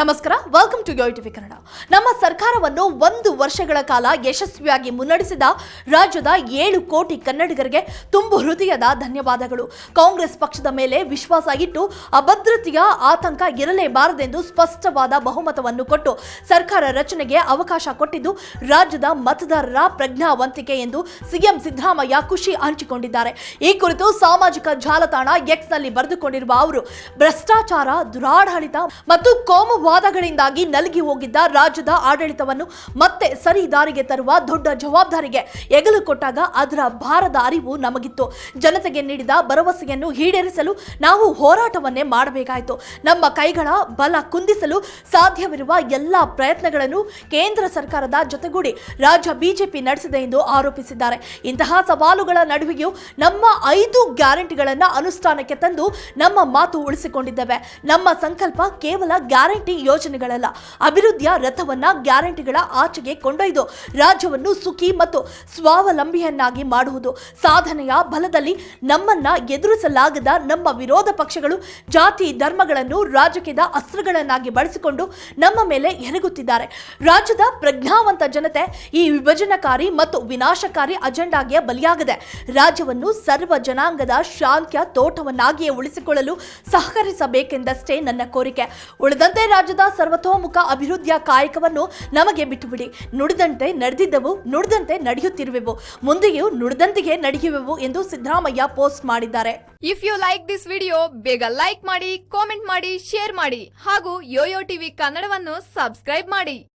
ನಮಸ್ಕಾರ welcome to TV Kannada ನಮ್ಮ ಸರ್ಕಾರವನ್ನು ಒಂದು ವರ್ಷಗಳ ಕಾಲ ಯಶಸ್ವಿಯಾಗಿ ಮುನ್ನಡೆಸಿದ ರಾಜ್ಯದ ಏಳು ಕೋಟಿ ಕನ್ನಡಿಗರಿಗೆ ತುಂಬು ಹೃದಯದ ಧನ್ಯವಾದಗಳು. ಕಾಂಗ್ರೆಸ್ ಪಕ್ಷದ ಮೇಲೆ ವಿಶ್ವಾಸ ಇಟ್ಟು ಅಭದ್ರತೆಯ ಆತಂಕ ಇರಲೇಬಾರದೆಂದು ಸ್ಪಷ್ಟವಾದ ಬಹುಮತವನ್ನು ಕೊಟ್ಟು ಸರ್ಕಾರ ರಚನೆಗೆ ಅವಕಾಶ ಕೊಟ್ಟಿದ್ದು ರಾಜ್ಯದ ಮತದಾರರ ಪ್ರಜ್ಞಾವಂತಿಕೆ ಎಂದು ಸಿಎಂ ಸಿದ್ದರಾಮಯ್ಯ ಖುಷಿ ಹಂಚಿಕೊಂಡಿದ್ದಾರೆ. ಈ ಕುರಿತು ಸಾಮಾಜಿಕ ಜಾಲತಾಣ ಎಕ್ಸ್ನಲ್ಲಿ ಬರೆದುಕೊಂಡಿರುವ ಅವರು, ಭ್ರಷ್ಟಾಚಾರ ದುರಾಡಳಿತ ಮತ್ತು ಕೋಮುವಾದಗಳಿಂದಾಗಿ ನಲುಗಿ ಹೋಗಿದ್ದ ರಾಜ್ಯದ ಆಡಳಿತವನ್ನು ಮತ್ತೆ ಸರಿ ದಾರಿಗೆ ತರುವ ದೊಡ್ಡ ಜವಾಬ್ದಾರಿಗೆ ಎಗಲು ಕೊಟ್ಟಾಗ ಅದರ ಭಾರದ ಅರಿವು ನಮಗಿತ್ತು. ಜನತೆಗೆ ನೀಡಿದ ಭರವಸೆಯನ್ನು ಈಡೇರಿಸಲು ನಾವು ಹೋರಾಟವನ್ನೇ ಮಾಡಬೇಕಾಯಿತು. ನಮ್ಮ ಕೈಗಳ ಬಲ ಕುಂದಿಸಲು ಸಾಧ್ಯವಿರುವ ಎಲ್ಲ ಪ್ರಯತ್ನಗಳನ್ನು ಕೇಂದ್ರ ಸರ್ಕಾರದ ಜೊತೆಗೂಡಿ ರಾಜ್ಯ ಬಿಜೆಪಿ ನಡೆಸಿದೆ ಎಂದು ಆರೋಪಿಸಿದ್ದಾರೆ. ಇಂತಹ ಸವಾಲುಗಳ ನಡುವೆಯೂ ನಮ್ಮ ಐದು ಗ್ಯಾರಂಟಿಗಳನ್ನು ಅನುಷ್ಠಾನಕ್ಕೆ ತಂದು ನಮ್ಮ ಮಾತು ಉಳಿಸಿಕೊಂಡಿದ್ದೇವೆ. ನಮ್ಮ ಸಂಕಲ್ಪ ಕೇವಲ ಗ್ಯಾರಂಟಿ ಯೋಜನೆಗಳಲ್ಲ. ಅಭಿವೃದ್ಧಿಯ ರಥವನ್ನ ಗ್ಯಾರಂಟಿಗಳ ಆಚೆಗೆ ಕೊಂಡೊಯ್ದು ರಾಜ್ಯವನ್ನು ಸುಖಿ ಮತ್ತು ಸ್ವಾವಲಂಬಿಯನ್ನಾಗಿ ಮಾಡುವುದು. ಸಾಧನೆಯ ಬಲದಲ್ಲಿ ನಮ್ಮನ್ನ ಎದುರಿಸಲಾಗದ ನಮ್ಮ ವಿರೋಧ ಪಕ್ಷಗಳು ಜಾತಿ ಧರ್ಮಗಳನ್ನು ರಾಜಕೀಯದ ಅಸ್ತ್ರಗಳನ್ನಾಗಿ ಬಳಸಿಕೊಂಡು ನಮ್ಮ ಮೇಲೆ ಎರಗುತ್ತಿದ್ದಾರೆ. ರಾಜ್ಯದ ಪ್ರಜ್ಞಾವಂತ ಜನತೆ ಈ ವಿಭಜನಕಾರಿ ಮತ್ತು ವಿನಾಶಕಾರಿ ಅಜೆಂಡಾಗೆ ಬಲಿಯಾಗದೆ ರಾಜ್ಯವನ್ನು ಸರ್ವ ಜನಾಂಗದ ಶಾಂತ್ಯ ತೋಟವನ್ನಾಗಿಯೇ ಉಳಿಸಿಕೊಳ್ಳಲು ಸಹಕರಿಸಬೇಕೆಂದಷ್ಟೇ ನನ್ನ ಕೋರಿಕೆ. ಉಳಿದಂತೆ ರಾಜ್ಯದ ಸರ್ವತೋಮುಖ ಅಭಿವೃದ್ಧಿಯ ಕಾಯಕವನ್ನು ನಮಗೆ ಬಿಟ್ಟುಬಿಡಿ. ನುಡಿದಂತೆ ನಡೆದಿದ್ದವು, ನುಡಿದಂತೆ ನಡೆಯುತ್ತಿರುವೆವು. ಮುಂದೆಯೂ ನುಡಿದಂತೆಯೇ ನಡೆಯುವೆವು ಎಂದು ಸಿದ್ದರಾಮಯ್ಯ ಪೋಸ್ಟ್ ಮಾಡಿದ್ದಾರೆ. If you like this video ಬೇಗ ಲೈಕ್ ಮಾಡಿ ಕಾಮೆಂಟ್ ಮಾಡಿ ಶೇರ್ ಮಾಡಿ ಹಾಗೂ ಯೋಯೋ ಟಿವಿ ಕನ್ನಡವನ್ನು ಸಬ್ಸ್ಕ್ರೈಬ್ ಮಾಡಿ.